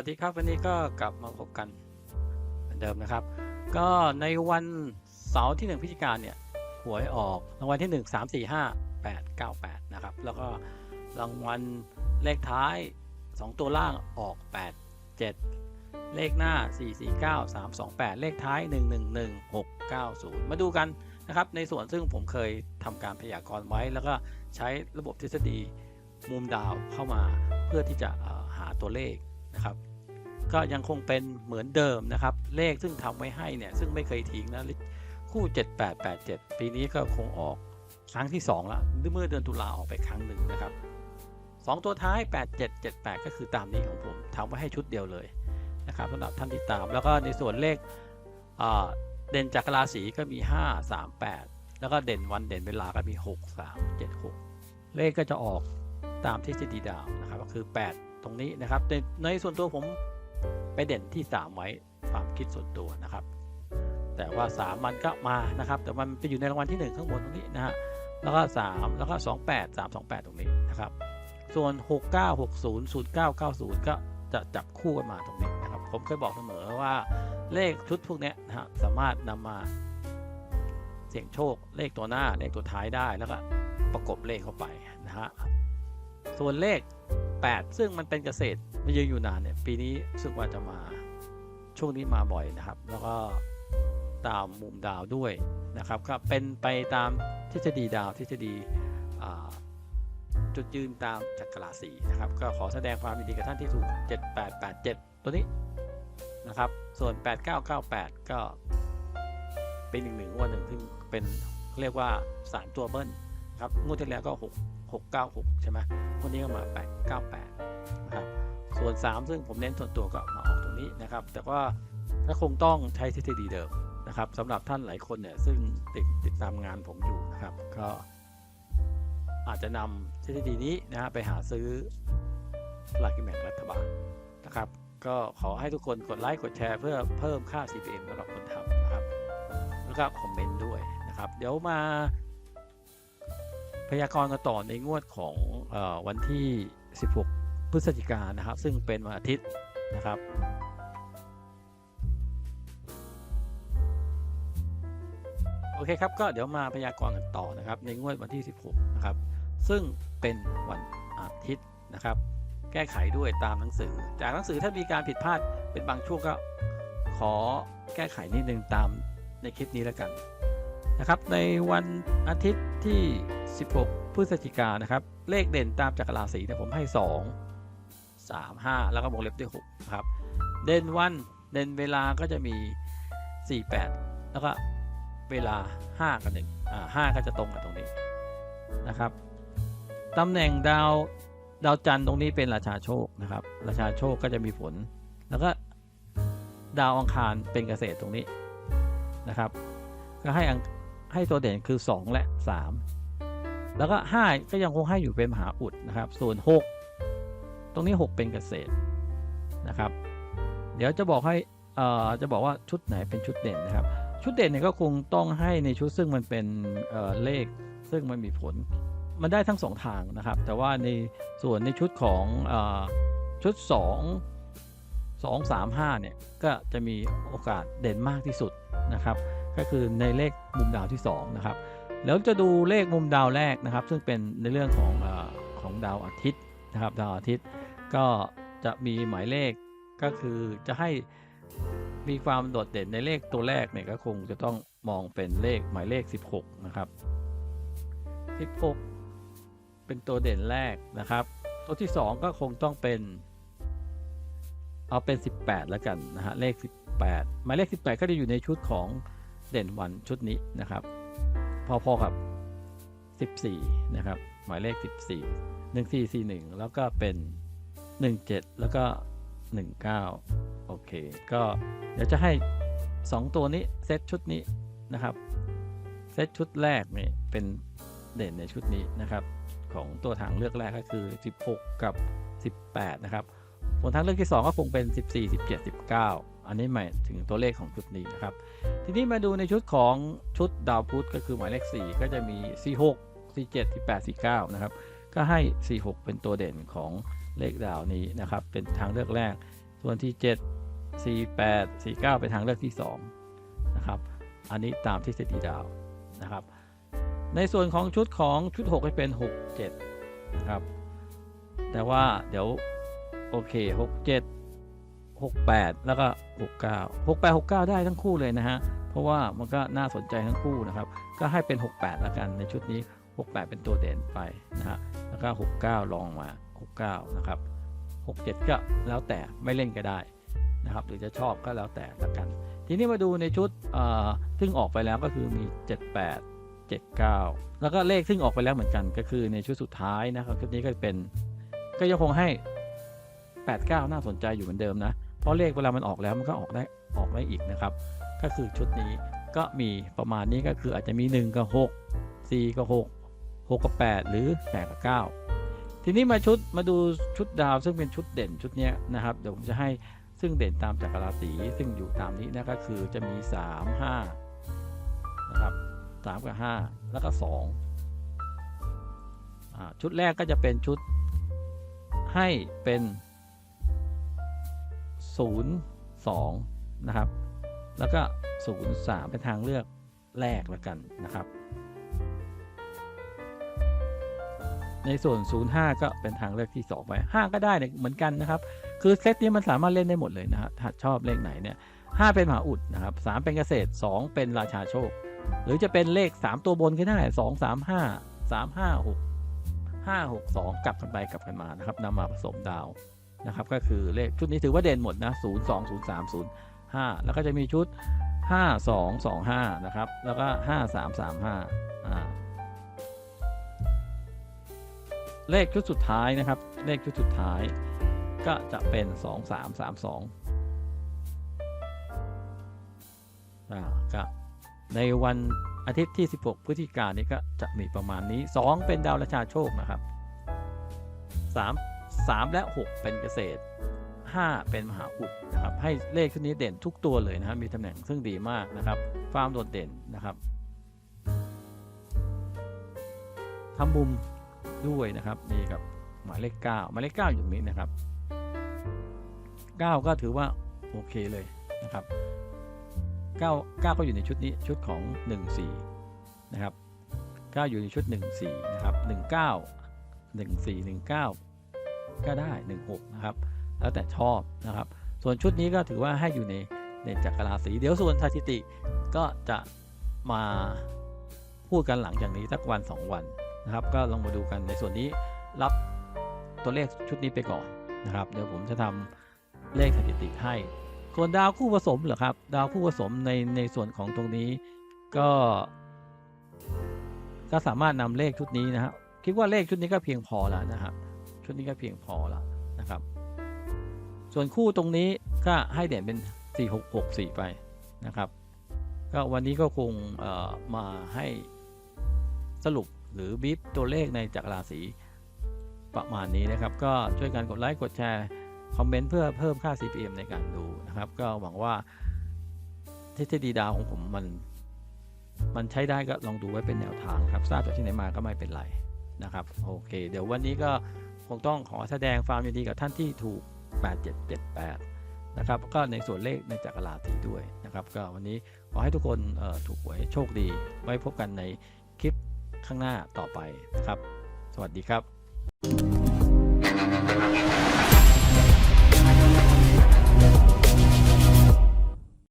วัสดีครับวันนี้ก็กลับมาพบกันเหมือนเดิมนะครับ ก็ในวันเสาร์ที่ 1พฤศจิกายนเนี่ยหวยออกรางวัลที่ 1 3 4 5 8 9 8นะครับแล้วก็รางวัลเลขท้าย 2 ตัวล่างออก 8 7 เลขหน้า 4 4 9 3 2 8 เลขท้าย 1 1 1 6 9 0 มาดูกันนะครับในส่วนซึ่งผมเคยทำการพยากรณ์ไว้ แล้วก็ใช้ระบบทฤษฎีมุมดาวเข้ามาเพื่อที่จะหาตัวเลขนะครับ ก็ยังคงเป็นเหมือนเดิมนะครับ เลขซึ่งทำไว้ให้เนี่ย ซึ่งไม่เคยทิ้งนะคู่ 7887 ปีนี้ก็คงออกครั้งที่2แล้วเมื่อเดือนตุลาออกไปครั้งหนึ่งนะครับ 2 ตัวท้าย 8778 ก็คือตามนี้ของผมทำไว้ให้ชุดเดียวเลยนะครับสำหรับท่านที่ตาม แล้วก็ในส่วนเลขเด่นจากราศีก็มี 5 3 8 แล้วก็เด่นวันเด่นเวลาก็มี 6 3 7 6 เลขก็จะออกตามทฤษฎีดาวนะครับ ก็คือ 8 ตรงนี้นะครับในในส่วนตัวผม ไปเด่นที่ 3 ไว้ความคิดส่วนตัวนะครับ แต่ว่า 3 มันก็มานะครับ แต่มันไปอยู่ในรางวัลที่ 1 ข้างบนตรงนี้นะฮะแล้วก็ 3 แล้วก็ 28 3 28 ตรงนี้นะครับ ส่วน 69 60 09 90 ก็จะจับคู่กันมาตรงนี้นะครับ ผมเคยบอกเสมอว่าเลขชุดพวกนี้นะฮะสามารถนำมาเสี่ยงโชคเลขตัวหน้าเลขตัวท้ายได้แล้วก็ประกบเลขเข้าไปนะฮะส่วนเลข 8 ซึ่งมันเป็นเกษตรมายืนอยู่นานเนี่ยปีนี้รู้สึกว่าจะมาช่วงนี้มาบ่อยนะครับ แล้วก็ตามมุมดาวด้วยนะครับก็เป็นไปตามทฤษฎีดาวทฤษฎีจุดยืนตามจักรราศีนะครับก็ขอแสดงความยินดีกับท่านที่ถูก 7887 ตัวนี้นะครับ ส่วน 8998 ก็เป็นหนึ่งหนึ่งวันหนึ่งซึ่งเป็นเรียกว่า 3 ตัวเบิ้ล ครับงวดที่แล้วก็ 6 696 ใช่ไหมวันนี้ก็มา 898 นะครับ ส่วน 3 ซึ่งผมเน้นส่วนตัวก็มาออกตรงนี้นะครับ แต่ว่าก็คงต้องใช้ทฤษฎีเดิมนะครับสำหรับท่านหลายคนเนี่ยซึ่งติดติดตามงานผมอยู่นะครับ ก็อาจจะนำทฤษฎีนี้นะฮะไปหาซื้อสลากกินแบ่งรัฐบาลนะครับ ก็ขอให้ทุกคนกดไลค์กดแชร์เพื่อเพิ่มค่า CPM สำหรับคนทำนะครับ แล้วก็คอมเมนต์ด้วยนะครับ เดี๋ยวมา พยากรณ์กันต่อในงวดของอวันที่ 16 พฤศจิกายนนะครับ ซึ่งเป็นวันอาทิตย์นะครับโอเคครับก็เดี๋ยวมาพยากรณ์กันต่อนะครับ ในงวดวันที่ 16 นะครับ ซึ่งเป็นวันอาทิตย์นะครับ แก้ไขด้วยตามหนังสือ จากหนังสือถ้ามีการผิดพลาดเป็นบางช่วงก็ขอแก้ไขนิดนึงตามในคลิปนี้แล้วกัน นะครับในวันอาทิตย์ที่ 16 พฤศจิกายนนะครับ เลขเด่นตามจักรราศีเนี่ยผมให้ 2 3 5 แล้วก็บวงเล็บด้วย6นะครับ เด่นวันเด่นเวลาก็จะมี 48 แล้วก็เวลา 5 กับ1อ่า5ก็จะตรงกับตรงนี้นะครับตำแหน่งดาวดาวจันทร์ตรงนี้เป็นราชาโชคนะครับ ราชาโชคก็จะมีผล แล้วก็ดาวอังคารเป็นเกษตรตรงนี้นะครับ ก็ให้อัง ให้ตัวเด่นคือ 2 และ 3 แล้วก็ 5 ก็ยังคงให้อยู่เป็นมหาอุดนะครับ ส่วน 6 ตรงนี้ 6 เป็นเกษตรนะครับ เดี๋ยวจะบอกให้เอ่อจะบอกว่าชุดไหนเป็นชุดเด่นนะครับ ชุดเด่นเนี่ยก็คงต้องให้ในชุดซึ่งมันเป็นเอ่อเลขซึ่งมันมีผล มันได้ทั้ง 2 ทางนะครับ แต่ว่าในส่วนในชุดของเอ่อชุด 2 2 3 5เนี่ยก็จะมีโอกาสเด่นมากที่สุดนะครับ ก็คือในเลขมุมดาวที่2นะครับแล้วจะดูเลขมุมดาวแรกนะครับ ซึ่งเป็นในเรื่องของอของดาวอาทิตย์นะครับ ดาวอาทิตย์ก็จะมีหมายเลขก็คือจะให้มีความโดดเด่นในเลขตัวแรกเนี่ยก็คงจะต้องมองเป็นเลขหมายเลข 16 นะครับ 16 เป็นตัวเด่นแรกนะครับ ตัวที่ 2 ก็คงต้องเป็น เอาเป็น 18 แล้วกันนะฮะเลข 18 หมายเลข 18 ก็จะอยู่ในชุดของ เด่นวันชุดนี้นะครับ พอๆกับ 14 นะครับ หมายเลข 14 1441 แล้วก็เป็น 17 แล้วก็ 19 โอเค ก็เดี๋ยวจะให้ 2 ตัวนี้เซตชุดนี้นะครับ เซตชุดแรกนี่เป็นเด่นในชุดนี้นะครับ ของตัวทางเลือกแรกก็คือ 16 กับ 18 นะครับผลทางเลือกที่ 2 ก็คงเป็น 14 17 19 อันนี้หมายถึงตัวเลขของชุดนี้นะครับ ทีนี้มาดูในชุดของชุดดาวพุธก็คือหมายเลข 4 ก็จะมี 46 47 48 49 นะครับ ก็ให้ 46 เป็นตัวเด่นของเลขดาวนี้นะครับ เป็นทางเลือกแรก ส่วนที่ 7 48 49 เป็นทางเลือกที่2นะครับอันนี้ตามทฤษฎีดาวนะครับ ในส่วนของชุดของชุด 6 ให้เป็น 6 7 นะครับ แต่ว่าเดี๋ยวโอเค 6 7 6 8 แล้วก็ 6 9 6 8 6 9 ได้ทั้งคู่เลยนะฮะ เพราะว่ามันก็น่าสนใจทั้งคู่นะครับ ก็ให้เป็น 68 แล้วกันในชุดนี้ 68 เป็นตัวเด่นไปนะฮะ แล้วก็ 69 ลองมา 69 นะครับ 67 ก็แล้วแต่ไม่เล่นก็ได้นะครับ หรือจะชอบก็แล้วแต่ละกัน ทีนี้มาดูในชุดอ่อซึ่งออกไปแล้วก็คือมี 78 79 แล้วก็เลขซึ่งออกไปแล้วเหมือนกัน ก็คือในชุดสุดท้ายนะครับชุดนี้ก็เป็นก็ยังคงให้ 89 น่าสนใจอยู่เหมือนเดิมนะ เพราะเลขเวลามันออกแล้วมันก็ออกได้ออกได้อีกนะครับ ก็คือชุดนี้ก็มีประมาณนี้ก็คืออาจจะมี 1 กับ 6 4 กับ 6 6 กับ 8 หรือ8กับ 9 ทีนี้มาชุดมาดูชุดดาวซึ่งเป็นชุดเด่นชุดนี้นะครับ เดี๋ยวผมจะให้ซึ่งเด่นตามจักรราศีซึ่งอยู่ตามนี้นะก็คือจะมี 3 5นะครับ3กับ 5 แล้วก็2อ่าชุดแรกก็จะเป็นชุดให้เป็น 0 2 นะครับ แล้วก็ 0 3 เป็นทางเลือกแรกแล้วกันนะครับ ในส่วน 05 ก็เป็นทางเลือกที่ 2 ไป 5 ก็ได้เนี่ยเหมือนกันนะครับ คือเซตนี้มันสามารถเล่นได้หมดเลยนะฮะถ้าชอบเลขไหนเนี่ย5เป็นมหาอุดนะครับ3เป็นเกษตร 2 เป็นราชาโชค หรือจะเป็นเลข 3 ตัวบนก็ได้ 2 3 5 3 5 6 5 6 2 กลับกันไปกลับกันมานะครับนำมาผสมดาว นะครับก็คือเลขชุดนี้ถือว่าเด่นหมดนะ0 2 0 3 0 5 แล้วก็จะมีชุด 5 2 2 5 นะครับ แล้วก็ 5 3 3 5อ่าเลขชุดสุดท้ายนะครับ เลขชุดสุดท้ายก็จะเป็น 2 3 3 2อ่าก็ในวันอาทิตย์ที่ 16 พฤศจิกายนนี้ก็จะมีประมาณนี้ 2 เป็นดาวราชาโชคนะครับ 3 3 และ 6 เป็นเกษตร 5 เป็นมหาอุดนะครับให้เลขชุดนี้เด่นทุกตัวเลยนะครับมีตำแหน่งซึ่งดีมากนะครับความโดดเด่นนะครับทำมุมด้วยนะครับนี่กับหมายเลข9หมายเลข9อยู่ตรงนี้นะครับ 9 ก็ถือว่าโอเคเลยนะครับ9 9ก็อยู่ในชุดนี้ชุดของ 14 นะครับ 9 อยู่ในชุด 14 นะครับ 19 14 19 ก็ได้ 16 นะครับ แล้วแต่ชอบนะครับ ส่วนชุดนี้ก็ถือว่าให้อยู่ในในจักรราศีเดี๋ยวส่วนสถิติก็จะมาพูดกันหลังจากนี้สักวัน 2 วันนะครับ ก็ลองมาดูกันในส่วนนี้รับตัวเลขชุดนี้ไปก่อนนะครับ เดี๋ยวผมจะทำเลขสถิติให้ ส่วนดาวคู่ผสมเหรอครับ ดาวคู่ผสมในในส่วนของตรงนี้ก็ ก็สามารถนำเลขชุดนี้นะครับคิดว่าเลขชุดนี้ก็เพียงพอแล้วนะครับ ชุดนี้ก็เพียงพอแล้วนะครับ ส่วนคู่ตรงนี้ก็ให้เด่นเป็น 4 6 6 4 ไปนะครับ ก็วันนี้ก็คงมาให้สรุปหรือบีบตัวเลขในจักรราศีประมาณนี้นะครับ ก็ช่วยกันกดไลค์กดแชร์ คอมเมนต์เพื่อเพิ่มค่า CPM ในการดูนะครับ ก็หวังว่าทฤษฎีดาวของผมมันมันใช้ได้ก็ลองดูไว้เป็นแนวทางครับ ทราบจากที่ไหนมาก็ไม่เป็นไรนะครับ โอเค เดี๋ยววันนี้ก็ คงต้องขอแสดงความยินดีกับท่านที่ถูก 8778 นะครับ ก็ในส่วนเลขในจักรราศีด้วยนะครับ ก็วันนี้ขอให้ทุกคนเออถูกหวยโชคดี ไว้พบกันในคลิปข้างหน้าต่อไปนะครับ สวัสดีครับ